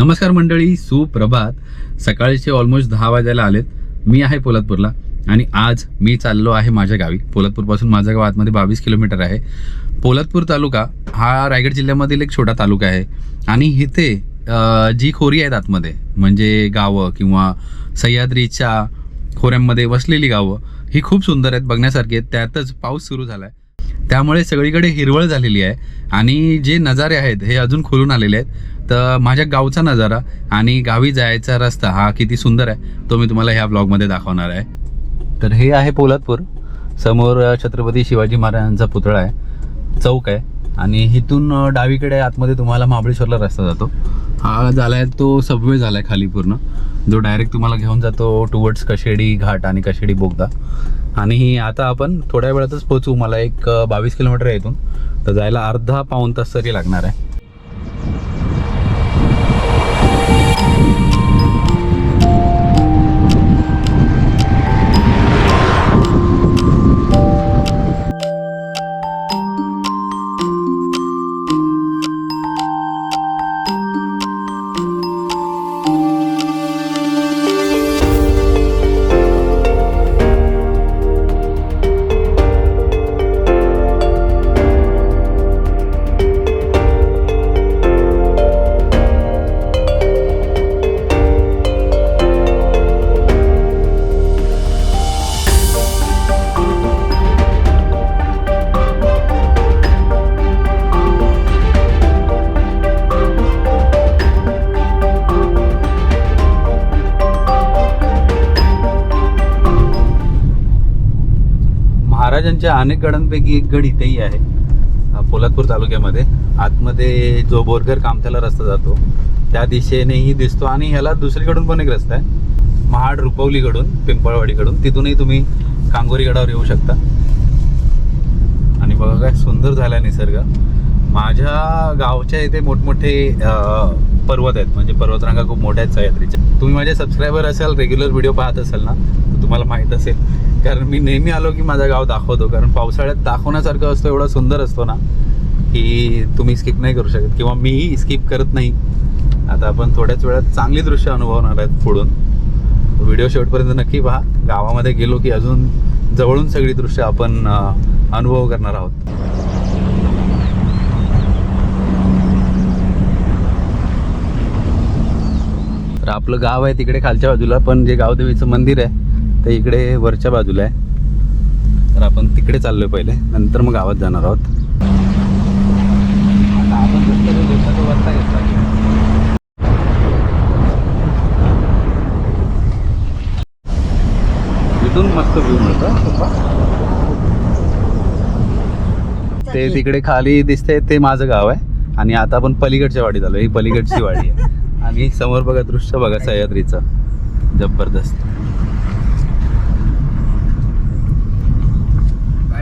नमस्कार मंडळी सुप्रभात. सकाळचे ऑलमोस्ट दहा वाजायला आलेत. मी आहे पोलादपूरला आणि आज मी चाललो आहे माझ्या गावी. पोलादपूरपासून माझ्या गाव आतमध्ये बावीस किलोमीटर आहे. पोलादपूर तालुका हा रायगड जिल्ह्यामधील एक छोटा तालुका आहे. आणि इथे जी खोरी आहेत आतमध्ये म्हणजे गावं किंवा सह्याद्रीच्या खोऱ्यांमध्ये वसलेली गावं ही खूप सुंदर आहेत बघण्यासारखी आहेत. त्यातच पाऊस सुरू झाला आहे त्यामुळे सगळीकडे हिरवळ झालेली आहे. आणि जे नजारे आहेत हे अजून खुलून आलेले आहेत. तर माझ्या गावचा नजारा आणि गावी जायचा रस्ता हा किती सुंदर आहे तो मी तुम्हाला ह्या ब्लॉगमध्ये दाखवणार आहे. तर हे आहे पोलादपूर. समोर छत्रपती शिवाजी महाराजांचा पुतळा आहे. चौक आहे. आणि इथून डावीकडे आतमध्ये तुम्हाला महाबळेश्वरला रस्ता जातो. हा झाला आहे तो सबवे झाला आहे खाली पूर्ण. जो डायरेक्ट तुम्हाला घेऊन जातो टुवर्ड्स कशेडी घाट आणि कशेडी बोगदा. आणि आता आपण थोड्या वेळातच पोहोचू. मला एक बावीस किलोमीटर आहे इथून. तर जायला अर्धा पाऊण तास तरी लागणार आहे. महाराजांच्या अनेक गडांपैकी एक गड इथेही आहे पोलादपूर तालुक्यामध्ये. आतमध्ये जो बोरघर कामत्याला रस्ता जातो त्या दिशेनेही दिसतो आणि ह्याला दुसरीकडून पण एक रस्ता आहे. महाड रुपवलीकडून पिंपळवाडीकडून तिथूनही तुम्ही कांगोरी गडावर येऊ शकता. आणि बघा काय सुंदर झाला निसर्ग. माझ्या गावच्या इथे मोठमोठे पर्वत आहेत. म्हणजे पर्वतरांगा खूप मोठ्या आहेत सह्याद्रीच्या. तुम्ही माझे सबस्क्रायबर असाल रेग्युलर व्हिडिओ पाहत असाल ना तुम्हाला माहीत असेल. कारण मी नेहमी आलो की माझं गाव दाखवतो. कारण पावसाळ्यात दाखवण्यासारखं असतो एवढा सुंदर असतो ना की तुम्ही स्किप नाही करू शकत. किंवा मीही स्किप करत नाही. आता आपण थोड्याच वेळात चांगली दृश्य अनुभवणार आहेत पुढून. व्हिडिओ शेवटपर्यंत नक्की पहा. गावामध्ये गेलो की अजून जवळून सगळी दृश्य आपण अनुभव करणार आहोत. तर आपलं गाव आहे तिकडे खालच्या बाजूला पण जे गावदेवीचं मंदिर आहे ते इकडे वरच्या बाजूला आहे. तर आपण तिकडे चाललोय पहिले. नंतर मग गावात जाणार आहोत. इथून मस्त व्ह्यू मिळतो ते तिकडे खाली दिसते ते माझं गाव आहे. आणि आता आपण पलीकडच्या वाडीत आलो ही पलीकडची वाडी आहे. आणि समोर बघा दृश्य बघा सह्याद्रीचं. जबरदस्त.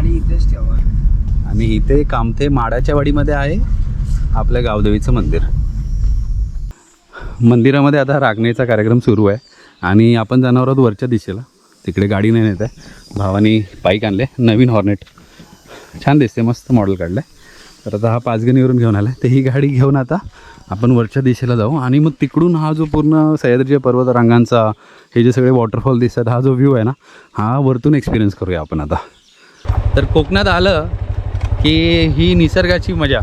गाडी इथेच ठेवा. आणि इथे कामथे माडाच्या वाडीमध्ये आहे आपल्या गावदेवीचं मंदिर. मंदिरामध्ये आता रागणेचा कार्यक्रम सुरू आहे आणि आपण जाणार आहोत वरच्या दिशेला. तिकडे गाडी नाही नेत आहे. भावानी बाईक आणले नवीन हॉर्नेट. छान दिसते मस्त मॉडेल काढलं आहे तर आता हा पाचगणीवरून घेऊन आला आहे तर ही गाडी घेऊन आता आपण वरच्या दिशेला जाऊ आणि मग तिकडून हा जो पूर्ण सह्याद्रीच्या पर्वत रांगांचा हे जे सगळे वॉटरफॉल दिसतात हा जो व्ह्यू आहे ना हा वरतून एक्सपिरियन्स करूया आपण आता. तर कोकणात आलं की ही निसर्गाची मजा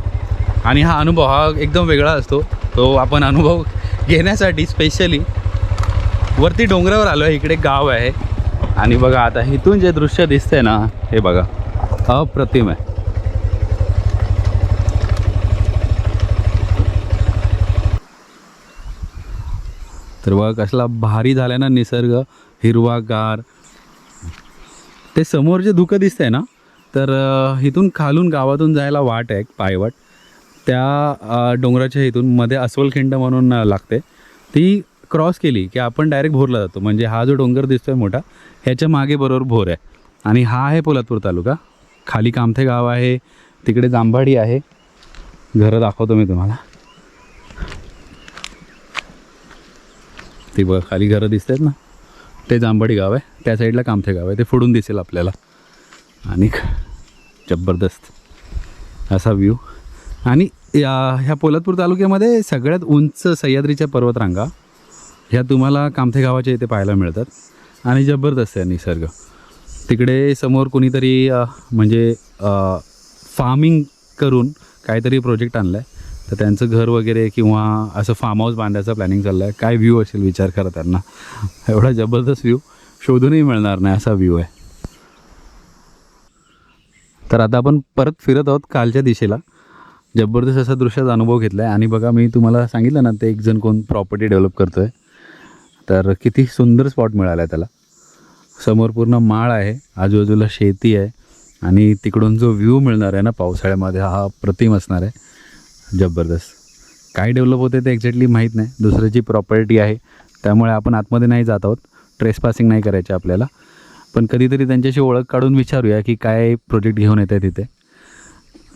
आणि हा अनुभव हा एकदम वेगळा असतो. तो आपण अनुभव घेण्यासाठी स्पेशली वरती डोंगरावर आलो आहे इकडे गाव आहे. आणि बघा आता इथून जे दृश्य दिसतंय ना हे बघा अप्रतिम आहे. तर बघा कसला भारी झालाय ना निसर्ग हिरवागार. ते समोर जे धुकं दिसतंय ना तर इथून खालून गावातून जायला वाट आहे पायवाट. त्या डोंगराच्या इथून मध्ये अस्वलखिंड म्हणून लागते. ती क्रॉस केली की आपण डायरेक्ट भोरला जातो. म्हणजे हा जो डोंगर दिसतोय मोठा ह्याच्या मागे बरोबर भोर आहे. आणि हा आहे पोलादपूर तालुका. खाली कामथे गाव आहे तिकडे जांभाडी आहे. घरं दाखवतो मी तुम्हाला. ती बघ खाली घरं दिसत आहेत ना? ते जांभाडी गाव आहे. त्या साईडला कामथे गाव आहे. ते फुडून दिसेल आपल्याला. आणि जबरदस्त. असा व्ह्यू आणि या ह्या पोलादपूर तालुक्यामध्ये सगळ्यात उंच सह्याद्रीच्या पर्वतरांगा ह्या तुम्हाला कामथे गावाच्या इथे पाहायला मिळतात. आणि जबरदस्त आहे निसर्ग. तिकडे समोर कोणीतरी म्हणजे फार्मिंग करून काहीतरी प्रोजेक्ट आणला आहे तर त्यांचं घर वगैरे किंवा असं फार्म हाऊस बांधायचं प्लॅनिंग चाललं आहे काय व्ह्यू असेल विचार करा त्यांना. एवढा जबरदस्त व्ह्यू शोधूनही मिळणार नाही असा व्ह्यू आहे. तर आता आपण परत फिरत आहोत कालच्या दिशेला. जबरदस्त असा दृश्याचा अनुभव घेतला आहे आणि बघा मी तुम्हाला सांगितलं ना ते एक जण कोण प्रॉपर्टी डेव्हलप करतो आहे तर किती सुंदर स्पॉट मिळाला आहे त्याला. समोर पूर्ण माळ आहे आजूबाजूला शेती आहे आणि तिकडून जो व्ह्यू मिळणार आहे ना पावसाळ्यामध्ये हा प्रतिम असणार आहे. जबरदस्त. काय डेव्हलप होते ते एक्झॅक्टली माहीत नाही. दुसऱ्याची प्रॉपर्टी आहे त्यामुळे आपण आतमध्ये नाही जात आहोत. ट्रेस पासिंग नाही करायचे आपल्याला. पण कधीतरी त्यांच्याशी ओळख काढून विचारूया की काय प्रोजेक्ट घेऊन येत आहे तिथे.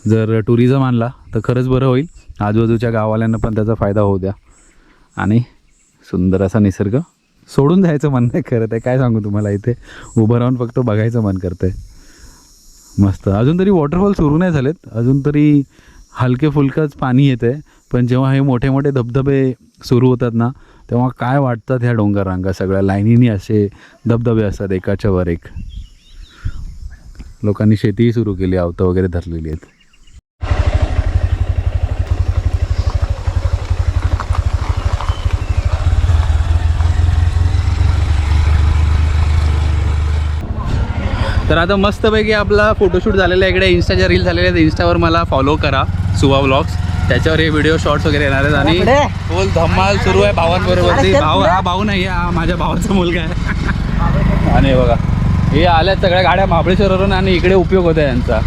जर टुरिझम आणला तर खरंच बरं होईल. आजूबाजूच्या गाववाल्यांना पण त्याचा फायदा होऊ द्या. आणि सुंदर असा निसर्ग सोडून जायचं मन नाही करत आहे. काय सांगू तुम्हाला इथे? उभं राहून फक्त बघायचं मन करतं आहे मस्त. अजून तरी वॉटरफॉल सुरू नाही झालेत. अजून तरी हलके फुलकंच पाणी येतं आहे पण जेव्हा हे मोठे मोठे धबधबे सुरू होतात ना तेव्हा काय वाटतात ह्या डोंगर रांगा सगळ्या? लाईनीनी असे धबधबे असतात एकाच्या वर एक. लोकांनी शेतीही सुरू केली आवतं वगैरे धरलेली आहेत. तर आता मस्तपैकी आपला फोटोशूट झालेला आहे. इकडे इन्स्टाच्या रील झालेल्या आहेत. इंस्टावर मला फॉलो करा सुवा ब्लॉग्स त्याच्यावर हे व्हिडिओ शॉर्ट्स वगैरे येणार आहेत आणि फुल धम्माल सुरू आहे भावांबरोबर. भाऊ हा भाऊ नाही हा माझ्या भावाचा मुलगा आहे. आणि बघा हे आल्यात सगळ्या गाड्या महाबळेश्वरवरून आणि इकडे उपयोग होता यांचा.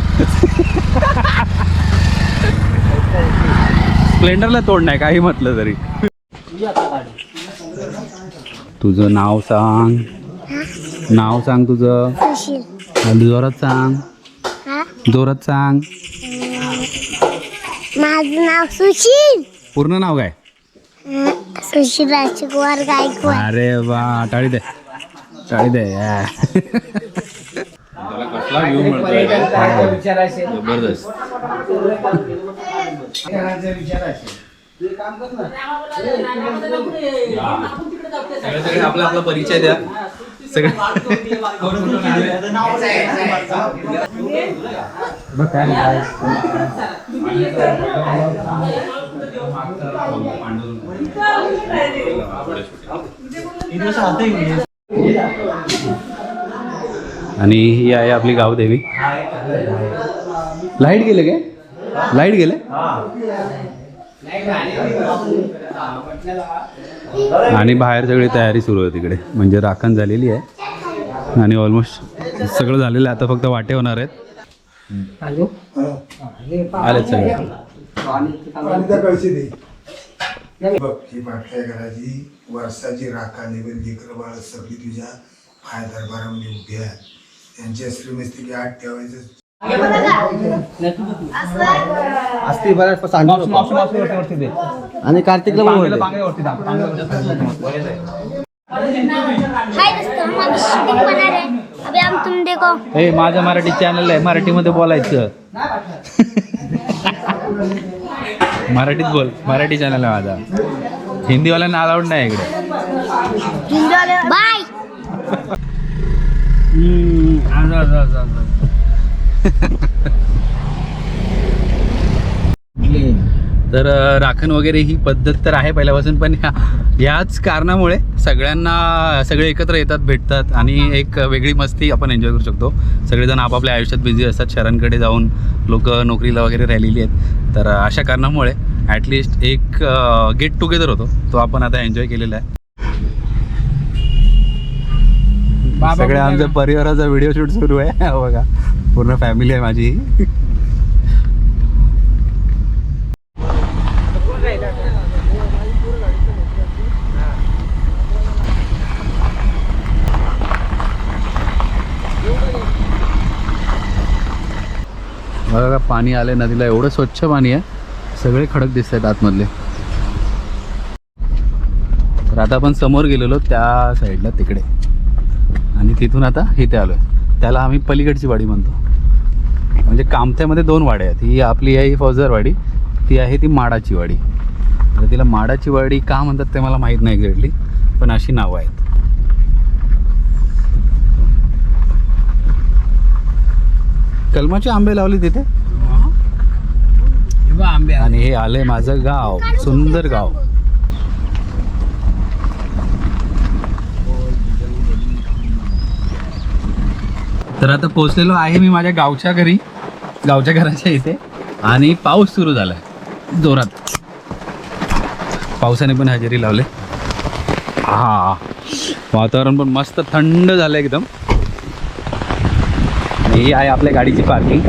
स्प्लेंडरला तोड नाही काही म्हटलं तरी. तुझं नाव सांग. नाव सांग तुझं. जोरात सांग. जोरात सांग. माझं नाव सुशील पूर्ण नाव काय अं, सुशील राजकुमार गायकवाड अरे वा टाळी दे टाळी दे या. कसला व्ह्यू मिळतोय जबरदस्त सगळे सगळे आपला आपला परिचय द्या आणि ही आहे आपली गावदेवी लाइट गेले काय? लाइट गेले? आणि बाहेर सगळी तयारी सुरू आहे तिकडे म्हणजे राखण झालेली आहे आणि ऑलमोस्ट सगळं झालेलं आहे आता फक्त वाटे होणार आहेत आलेत सगळे ही घराची वर्षाची राखाने लेकरं बाळ सगळी तुझ्या पाय दरबारामध्ये उभी आहेत त्यांच्या श्रीमस्ती आठ ठेवायचं असते बऱ्याच सांगितलं आणि कार्तिकला हैं हे माझं मराठी चॅनल आहे. मराठीमध्ये बोलायचं. मराठीत बोल. मराठी चॅनल आहे माझा. हिंदीवाल्यांना अलाउड नाही इकडे. बाय. तर राखण वगैरे ही पद्धत तर आहे पहिल्यापासून पण ह्या याच कारणामुळे सगळ्यांना सगळे एकत्र येतात भेटतात आणि एक वेगळी मस्ती आपण एन्जॉय करू शकतो. सगळेजण आपापल्या आयुष्यात बिझी असतात. शहरांकडे जाऊन लोक नोकरीला वगैरे राहिलेली आहेत. तर अशा कारणामुळे ॲटलिस्ट एक गेट टुगेदर होतो. तो आपण आता एन्जॉय केलेला आहे. सगळे आमच्या परिवाराचा व्हिडिओ शूट सुरू आहे. बघा. पूर्ण फॅमिली आहे माझी. बघा पाणी आले नदीला. एवढं स्वच्छ पाणी आहे. सगळे खडक दिसत आहेत आतमधले. तर आता आपण समोर गेलेलो त्या साईडला तिकडे. आणि तिथून आता इथे आलो आहे त्याला आम्ही पलीकडची वाडी म्हणतो. म्हणजे कामथ्यामध्ये दोन वाड्या आहेत. ही आपली आहे ही फौजदारवाडी ती आहे ती माडाची वाडी. आता तिला माडाची वाडी का म्हणतात ते मला माहीत नाही एक्झॅक्टली पण अशी नावं आहेत. कलमाचे आंबे लावले तिथे? आंबे आणि हे आलंय माझं गाव सुंदर गाव. तर आता पोचलेलो आहे मी माझ्या गावच्या घरी गावच्या घराच्या इथे. आणि पाऊस सुरू झालाय जोरात. पावसाने पण हजेरी लावले. हा. वातावरण पण मस्त थंड झालं एकदम. ही आहे आपल्या गाडीची पार्किंग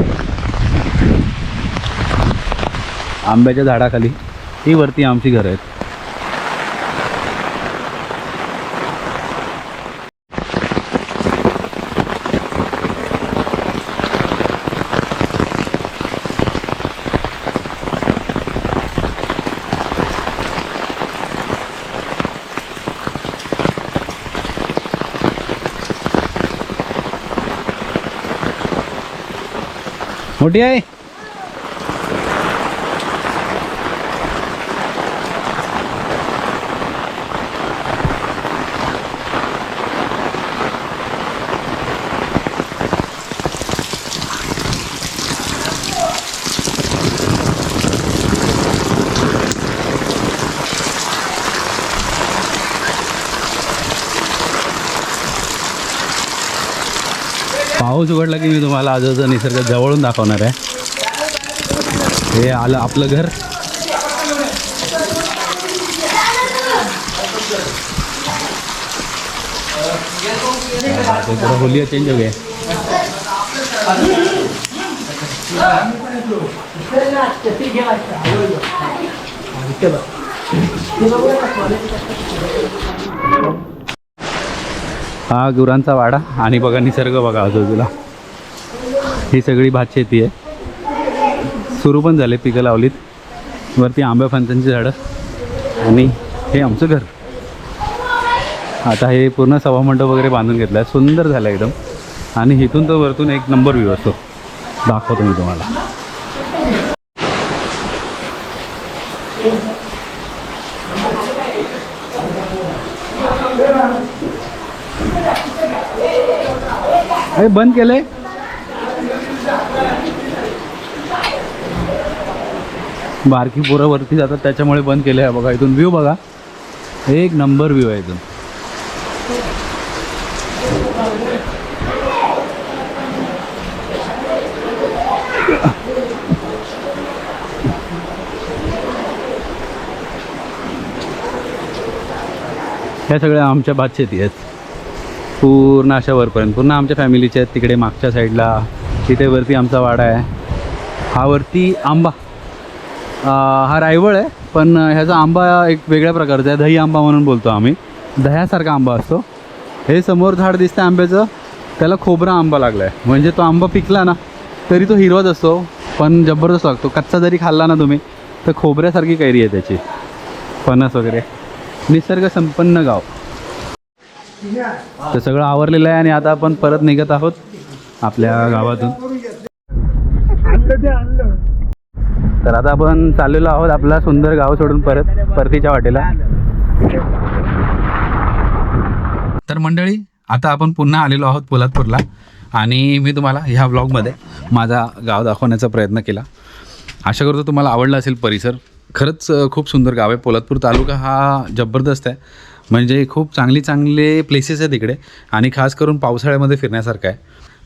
आंब्याच्या झाडाखाली. ही वरती आमची घरं आहेत. मोठी पाऊस उघडला की मी तुम्हाला आजचा निसर्ग जवळून दाखवणार आहे. हे आलं आपलं घर. थोड़ा होलिया चेंज हो गया हा गुरांचा वाडा आणि बघा निसर्ग बघा आजूबाजूला. ही सगळी भात शेती आहे. सुरू पण झाले पिकं लावलीत. वरती आंब्या फणसांची झाडं. आणि हे आमचं घर. आता हे पूर्ण सभामंडप वगैरे बांधून घेतलं आहे. सुंदर झालं एकदम. आणि इथून तर वरतून एक नंबर व्ह्यू असतो. दाखवतो मी तुम्हाला. अरे बंद केलंय. बारकी पोरं वरती जातात त्याच्यामुळे बंद केलं आहे बघा इथून व्ह्यू बघा. एक नंबर व्ह्यू आहे इथून. ह्या सगळ्या आमच्या भात शेती आहेत. पूर्ण अशा वरपर्यंत. पूर्ण आमच्या फॅमिलीचे आहेत. तिकडे मागच्या साईडला तिथे वरती आमचा वाडा आहे. हा वरती आंबा. हा रायवळ आहे पण ह्याचा आंबा एक वेगळ्या प्रकारचा आहे. दही आंबा म्हणून बोलतो आम्ही. दह्यासारखा आंबा असतो. हे समोर झाड दिसतं आंब्याचं. त्याला खोबरा आंबा लागला आहे म्हणजे तो आंबा पिकला ना तरी तो हिरवाच असतो. पण जबरदस्त लागतो. कच्चा जरी खाल्ला ना तुम्ही तर खोबऱ्यासारखी कैरी आहे त्याची. फणस वगैरे. निसर्ग संपन्न गाव. तर सगळं आवरलेलं आहे आणि आता आपण परत निघत आहोत आपल्या गावातून. तर आता आपण चाललेलो आहोत आपला सुंदर गाव सोडून परत परतीच्या वाटेला. तर मंडळी आता आपण पुन्हा आलेलो आहोत पोलादपूरला आणि मी तुम्हाला ह्या व्लॉगमध्ये माझा गाव दाखवण्याचा प्रयत्न केला. आशा करतो तुम्हाला आवडला असेल परिसर. खरंच खूप सुंदर गाव आहे. पोलादपूर तालुका हा जबरदस्त आहे. म्हणजे खूप चांगली चांगले प्लेसेस आहेत तिकडे आणि खास करून पावसाळ्यामध्ये फिरण्यासारखं आहे.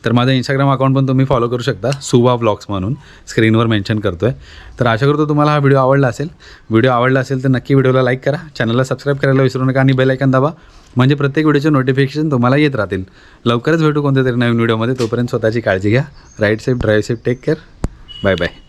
तर माझं इंस्टाग्राम अकाउंट पण तुम्ही फॉलो करू शकता सुवा ब्लॉग्स म्हणून. स्क्रीनवर मेन्शन करतो आहे तर आशा करतो तुम्हाला हा व्हिडिओ आवडला असेल. व्हिडिओ आवडला असेल तर नक्की व्हिडिओला लाईक करा. चॅनलला सबस्क्राईब करायला विसरू नका आणि बेल आयकन दाबा. म्हणजे प्रत्येक व्हिडिओचे नोटिफिकेशन तुम्हाला येत राहतील. लवकरच भेटू कोणत्या तरी नवीन व्हिडिओमध्ये तोपर्यंत स्वतःची काळजी घ्या. Right safe drive safe take care bye bye